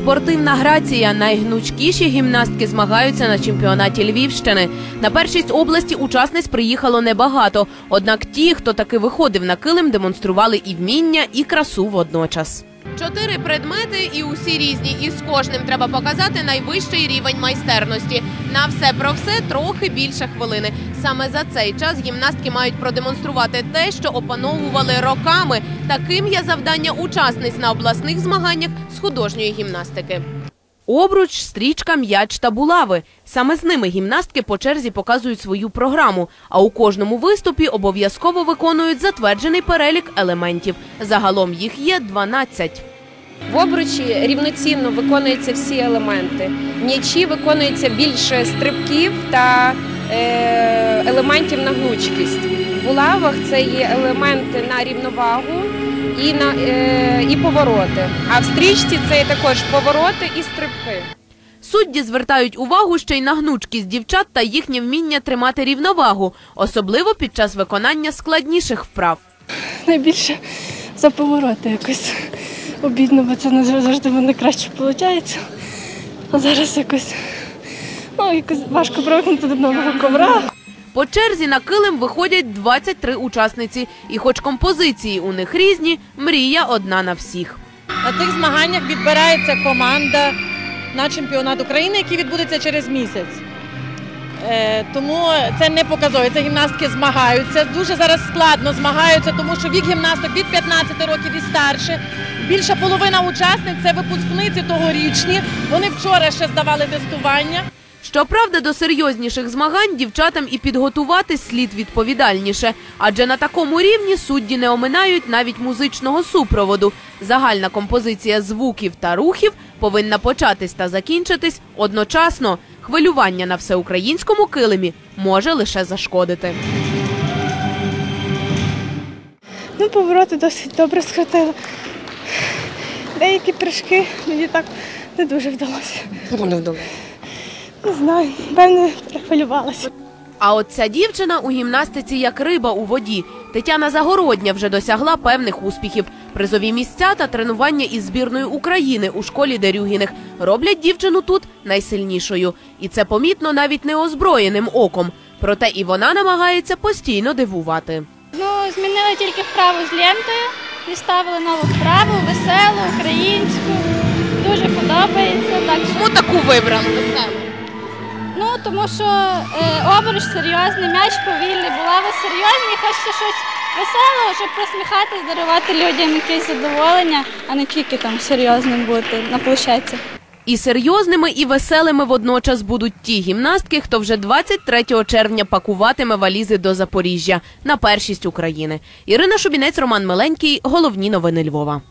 Спортивна грація. Найгнучкіші гімнастки змагаються на чемпіонаті Львівщини. На першість області учасниць приїхало небагато. Однак ті, хто таки виходив на килим, демонстрували і вміння, і красу водночас. Чотири предмети і усі різні, і з кожним треба показати найвищий рівень майстерності. На все про все трохи більше хвилини. Саме за цей час гімнастки мають продемонструвати те, що опановували роками. Таким є завдання учасниць на обласних змаганнях з художньої гімнастики. Обруч, стрічка, м'яч та булави. Саме з ними гімнастки по черзі показують свою програму, а у кожному виступі обов'язково виконують затверджений перелік елементів. Загалом їх є 12. В обручі рівноцінно виконуються всі елементи. М'ячі виконується більше стрибків та елементів на гнучкість. В булавах це є елементи на рівновагу і, на, е, і повороти. А в стрічці це є також повороти і стрибки. Судді звертають увагу ще й на гнучкість дівчат та їхнє вміння тримати рівновагу, особливо під час виконання складніших вправ. найбільше за повороти якось обідно, бо це не завжди мене краще виходить. А зараз якось, ну, якось важко привикнути до нового ковра. По черзі на килим виходять 23 учасниці, і хоч композиції у них різні, мрія одна на всіх. На цих змаганнях відбирається команда на чемпіонат України, який відбудеться через місяць. Е, тому це не показує. Це гімнастки змагаються. Дуже зараз складно змагаються, тому що вік гімнасток від 15 років і старше. Більша половина учасниць це випускниці тогорічні. Вони вчора ще здавали тестування. Щоправда, до серйозніших змагань дівчатам і підготуватись слід відповідальніше, адже на такому рівні судді не оминають навіть музичного супроводу. Загальна композиція звуків та рухів повинна початись та закінчитись одночасно. Хвилювання на всеукраїнському килимі може лише зашкодити. Ну, повороти досить добре схватили. Деякі прыжки мені так не дуже вдалося. Не вдалося. Не знаю, певне, перехвилювалася. А от ця дівчина у гімнастиці як риба у воді. Тетяна Загородня вже досягла певних успіхів. Призові місця та тренування із збірною України у школі Дерюгіних роблять дівчину тут найсильнішою. І це помітно навіть неозброєним оком. Проте і вона намагається постійно дивувати. Ну, змінили тільки вправу з лентою, діставили нову вправу, веселу, українську. Дуже подобається. Так що, Чому таку вибрали веселу? Ну, тому що е, обруч серйозний, м'яч повільний, булава серйозні, хочеться щось веселого, щоб посміхатись, дарувати людям якесь задоволення, а не тільки там серйозним бути на площадці. І серйозними, і веселими водночас будуть ті гімнастки, хто вже 23 червня пакуватиме валізи до Запоріжжя на першість України. Ірина Шубінець, Роман Миленький. Головні новини Львова.